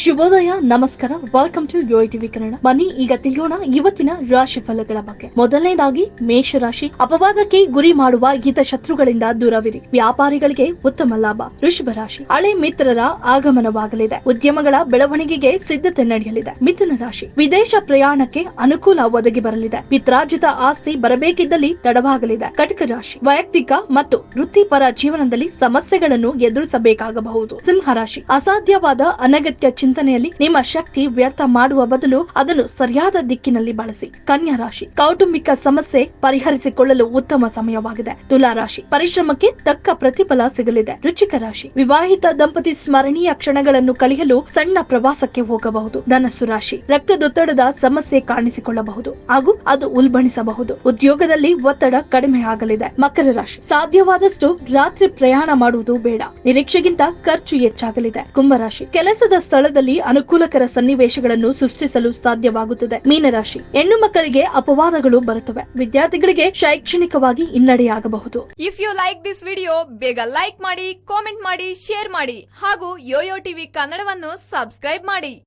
ಶುಭೋದಯ, ನಮಸ್ಕಾರ welcome to Yo TV Kannada. ಬನ್ನಿ, ಈಗ ತಿಳಿಯೋಣ ಇವತ್ತಿನ ರಾಶಿ ಫಲಗಳ ಬಗ್ಗೆ. ಮೊದಲನೇದಾಗಿ ಮೇಷರಾಶಿ. ಅಪವಾದಕ್ಕೆ ಗುರಿ ಮಾಡುವ ಹಿತ ಶತ್ರುಗಳಿಂದ ದೂರವಿರಿ. ವ್ಯಾಪಾರಿಗಳಿಗೆ ಉತ್ತಮ ಲಾಭ. ವೃಷಭ ರಾಶಿ ಹಳೆ ಮಿತ್ರರ ಆಗಮನವಾಗಲಿದೆ. ಉದ್ಯಮಗಳ ಬೆಳವಣಿಗೆಗೆ ಸಿದ್ಧತೆ ನಡೆಯಲಿದೆ. ಮಿಥುನ ರಾಶಿ. ವಿದೇಶ ಪ್ರಯಾಣಕ್ಕೆ ಅನುಕೂಲ ಒದಗಿ ಬರಲಿದೆ. ಪಿತ್ರಾರ್ಜಿತ ಆಸ್ತಿ ಬರಬೇಕಿದ್ದಲ್ಲಿ ತಡವಾಗಲಿದೆ. ಕಟಕ ರಾಶಿ. ವೈಯಕ್ತಿಕ ಮತ್ತು ವೃತ್ತಿಪರ ಜೀವನದಲ್ಲಿ ಸಮಸ್ಯೆಗಳನ್ನು ಎದುರಿಸಬೇಕಾಗಬಹುದು. ಸಿಂಹ ರಾಶಿ. ಅಸಾಧ್ಯವಾದ ಅನಗತ್ಯ ಚಿಂತನೆಯಲ್ಲಿ ನಿಮ್ಮ ಶಕ್ತಿ ವ್ಯರ್ಥ ಮಾಡುವ ಬದಲು ಅದನ್ನು ಸರಿಯಾದ ದಿಕ್ಕಿನಲ್ಲಿ ಬಳಸಿ. ಕನ್ಯಾ ರಾಶಿ. ಕೌಟುಂಬಿಕ ಸಮಸ್ಯೆ ಪರಿಹರಿಸಿಕೊಳ್ಳಲು ಉತ್ತಮ ಸಮಯವಾಗಿದೆ. ತುಲಾ ರಾಶಿ. ಪರಿಶ್ರಮಕ್ಕೆ ತಕ್ಕ ಪ್ರತಿಫಲ ಸಿಗಲಿದೆ. ರುಚಿಕ ರಾಶಿ. ವಿವಾಹಿತ ದಂಪತಿ ಸ್ಮರಣೀಯ ಕ್ಷಣಗಳನ್ನು ಕಳೆಯಲು ಸಣ್ಣ ಪ್ರವಾಸಕ್ಕೆ ಹೋಗಬಹುದು. ಧನಸ್ಸು ರಾಶಿ. ರಕ್ತದೊತ್ತಡದ ಸಮಸ್ಯೆ ಕಾಣಿಸಿಕೊಳ್ಳಬಹುದು. ಹಾಗೂ ಅದು ಉಲ್ಬಣಿಸಬಹುದು. ಉದ್ಯೋಗದಲ್ಲಿ ಒತ್ತಡ ಕಡಿಮೆ ಆಗಲಿದೆ. ಮಕರ ರಾಶಿ. ಸಾಧ್ಯವಾದಷ್ಟು ರಾತ್ರಿ ಪ್ರಯಾಣ ಮಾಡುವುದು ಬೇಡ. ನಿರೀಕ್ಷೆಗಿಂತ ಖರ್ಚು ಹೆಚ್ಚಾಗಲಿದೆ. ಕುಂಭರಾಶಿ ಕೆಲಸದ ಸ್ಥಳದಲ್ಲಿ ಅನುಕೂಲಕರ ಸನ್ನಿವೇಶಗಳನ್ನು ಸೃಷ್ಟಿಸಲು ಸಾಧ್ಯವಾಗುತ್ತದೆ. ಮೀನರಾಶಿ. ಹೆಣ್ಣು ಮಕ್ಕಳಿಗೆ ಅಪವಾದಗಳು ಬರುತ್ತವೆ. ವಿದ್ಯಾರ್ಥಿಗಳಿಗೆ ಶೈಕ್ಷಣಿಕವಾಗಿ ಹಿನ್ನಡೆಯಾಗಬಹುದು. If you like this video ಬೇಗ ಲೈಕ್ ಮಾಡಿ ಕಾಮೆಂಟ್ ಮಾಡಿ ಶೇರ್ ಮಾಡಿ ಹಾಗೂ ಯೋಯೋ ಟಿವಿ ಕನ್ನಡವನ್ನು ಸಬ್ಸ್ಕ್ರೈಬ್ ಮಾಡಿ.